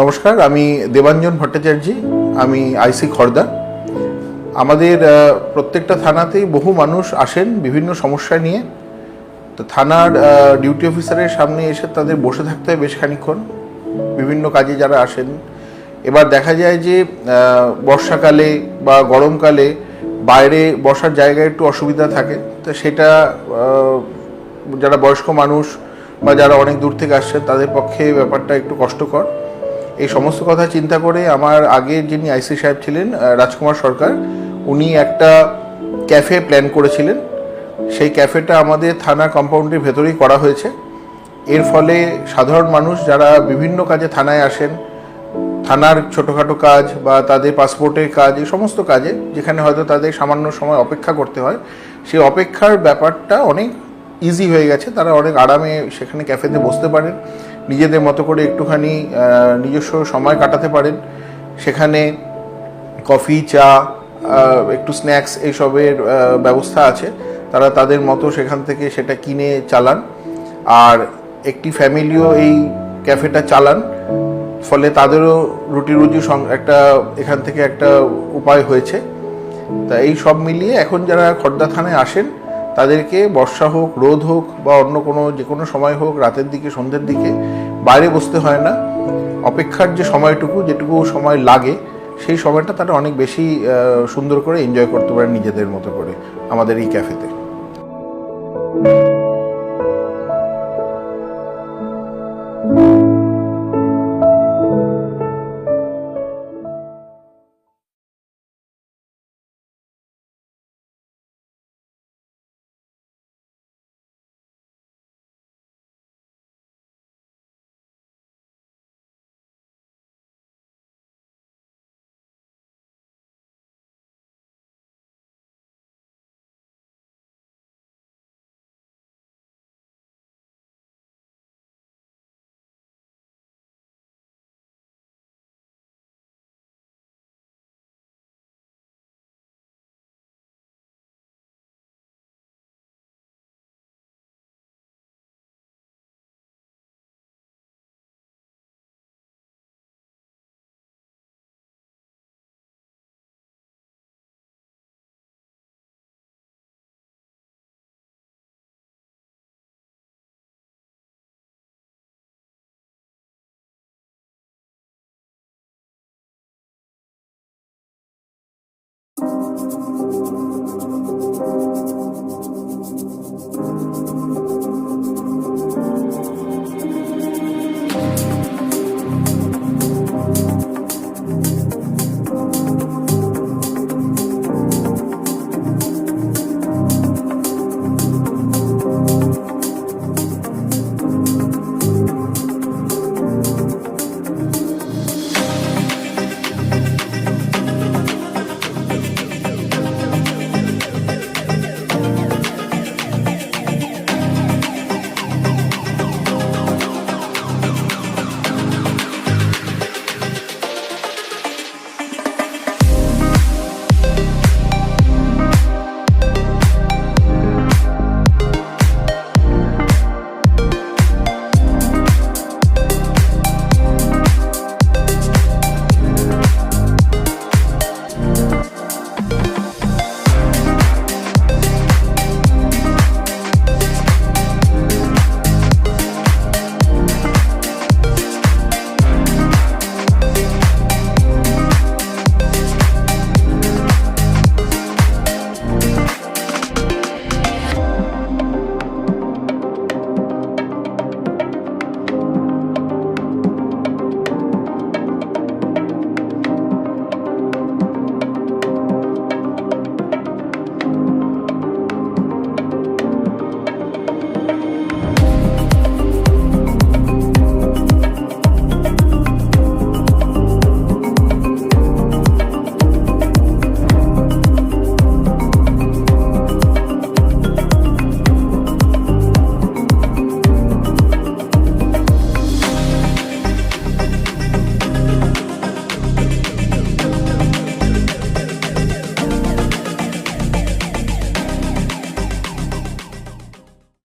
নমস্কার, আমি দেবাঞ্জন ভট্টাচার্য, আমি আইসি খর্দা আমাদের প্রত্যেকটা থানাতেই বহু মানুষ আসেন বিভিন্ন সমস্যা নিয়ে। তো থানার ডিউটি অফিসারের সামনে এসে তাদের বসে থাকতে হয় বেশ খানিক্ষণ। বিভিন্ন কাজে যারা আসেন। এবার দেখা যায় যে বর্ষাকালে বা গরমকালে বাইরে বসার জায়গায় একটু অসুবিধা থাকে। তো সেটা যারা বয়স্ক মানুষ বা যারা অনেক দূর থেকে আসছেন, তাদের পক্ষে ব্যাপারটা একটু কষ্টকর। এই সমস্ত কথা চিন্তা করে আমার আগে যিনি আইসি সাহেব ছিলেন রাজকুমার সরকার, উনি একটা ক্যাফে প্ল্যান করেছিলেন। সেই ক্যাফেটা আমাদের থানা কম্পাউন্ডের ভেতরেই করা হয়েছে। এর ফলে সাধারণ মানুষ যারা বিভিন্ন কাজে থানায় আসেন, থানার ছোটোখাটো কাজ বা তাদের পাসপোর্টের কাজ, এই সমস্ত কাজে, যেখানে হয়তো তাদের সামান্য সময় অপেক্ষা করতে হয়, সেই অপেক্ষার ব্যাপারটা অনেক ইজি হয়ে গেছে। তারা অনেক আরামে সেখানে ক্যাফেতে বসতে পারেন। নিজেদের মতো করে একটুখানি নিজস্ব সময় কাটাতে পারেন। সেখানে কফি, চা একটু স্ন্যাক্স এইসবের ব্যবস্থা আছে। তারা তাদের মতো সেখান থেকে সেটা কিনে চালান। আর একটি ফ্যামিলিও এই ক্যাফেটা চালান। ফলে তাদেরও রুটি রুজি একটা এখান থেকে একটা উপায় হয়েছে। তা এই সব মিলিয়ে এখন যারা খর্দা থানায় আসেন তাদেরকে বর্ষা হোক, রোদ হোক বা অন্য কোনো যে কোনো সময় হোক, রাতের দিকে, সন্ধ্যের দিকে, বাইরে বসতে হয় না। অপেক্ষার যে সময়টুকু, যেটুকু সময় লাগে, সেই সময়টা তারা অনেক বেশি সুন্দর করে এনজয় করতে পারে নিজেদের মতো করে আমাদের এই ক্যাফেতে Thank you.